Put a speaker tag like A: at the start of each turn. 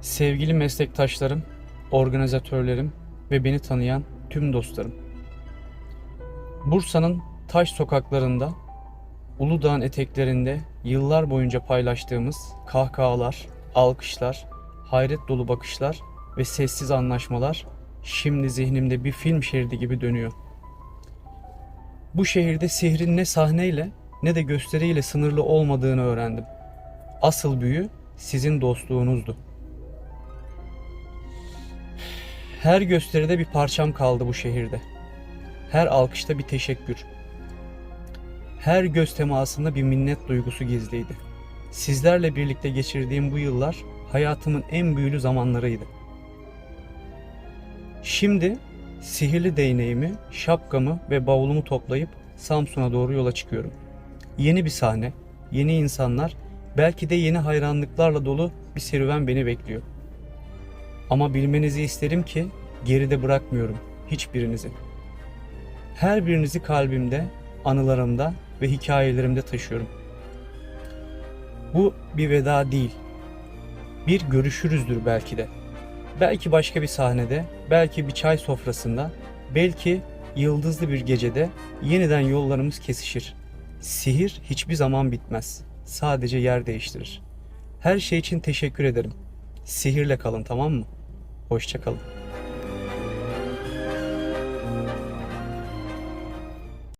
A: Sevgili meslektaşlarım, organizatörlerim ve beni tanıyan tüm dostlarım. Bursa'nın taş sokaklarında, Uludağ'ın eteklerinde yıllar boyunca paylaştığımız kahkahalar, alkışlar, hayret dolu bakışlar ve sessiz anlaşmalar şimdi zihnimde bir film şeridi gibi dönüyor. Bu şehirde sihrin ne sahneyle ne de gösteriyle sınırlı olmadığını öğrendim. Asıl büyü sizin dostluğunuzdu. Her gösteride bir parçam kaldı bu şehirde. Her alkışta bir teşekkür. Her göz temasında bir minnet duygusu gizliydi. Sizlerle birlikte geçirdiğim bu yıllar hayatımın en büyülü zamanlarıydı. Şimdi sihirli değneğimi, şapkamı ve bavulumu toplayıp Samsun'a doğru yola çıkıyorum. Yeni bir sahne, yeni insanlar, belki de yeni hayranlıklarla dolu bir serüven beni bekliyor. Ama bilmenizi isterim ki geride bırakmıyorum hiçbirinizi. Her birinizi kalbimde, anılarımda ve hikayelerimde taşıyorum. Bu bir veda değil. Bir görüşürüzdür belki de. Belki başka bir sahnede, belki bir çay sofrasında, belki yıldızlı bir gecede yeniden yollarımız kesişir. Sihir hiçbir zaman bitmez. Sadece yer değiştirir. Her şey için teşekkür ederim. Sihirle kalın tamam mı? Hoşçakalın.